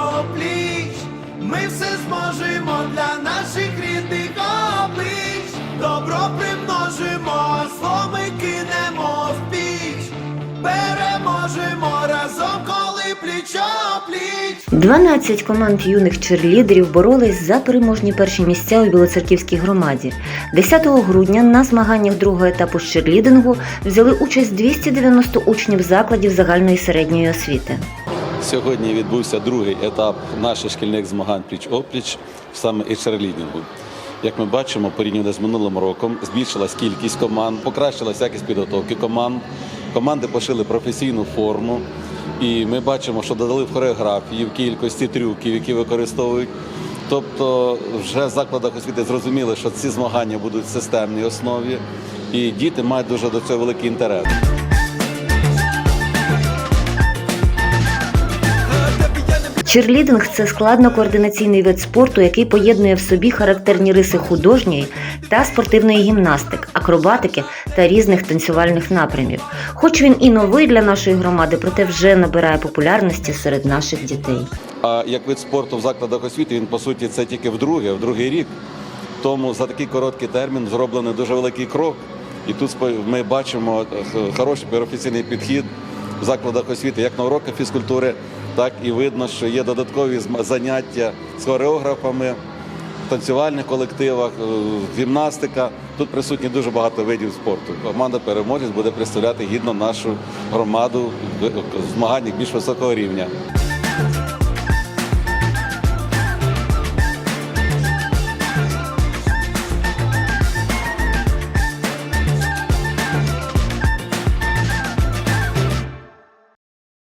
опліч, ми все зможемо для наших рідних облич, добро примножимо, зло ми кинемо в піч, переможемо разом, коли пліч опліч. 12 команд юних черлідерів боролись за переможні перші місця у Білоцерківській громаді. 10 грудня на змаганнях другого етапу з черлідингу взяли участь 290 учнів закладів загальної середньої освіти. Сьогодні відбувся другий етап наших шкільних змагань пліч-опліч саме із черлідингу. Як ми бачимо, порівняно з минулим роком збільшилась кількість команд, покращилась якість підготовки команд. Команди пошили професійну форму, і ми бачимо, що додали в хореографії в кількості трюків, які використовують. Тобто, вже в закладах освіти зрозуміли, що ці змагання будуть в системній основі, і діти мають дуже до цього великий інтерес. Черлідинг це складно-координаційний вид спорту, який поєднує в собі характерні риси художньої та спортивної гімнастик, акробатики та різних танцювальних напрямів. Хоч він і новий для нашої громади, проте вже набирає популярності серед наших дітей. А як вид спорту в закладах освіти, він по суті це тільки вдруге, в другий рік. Тому за такий короткий термін зроблений дуже великий крок. І тут ми бачимо е, хороший професійний підхід в закладах освіти, як на уроках фізкультури, так і видно, що є додаткові заняття з хореографами, в танцювальних колективах, е, гімнастика. Тут присутні дуже багато видів спорту. Команда переможець буде представляти гідно нашу громаду в змаганнях більш високого рівня.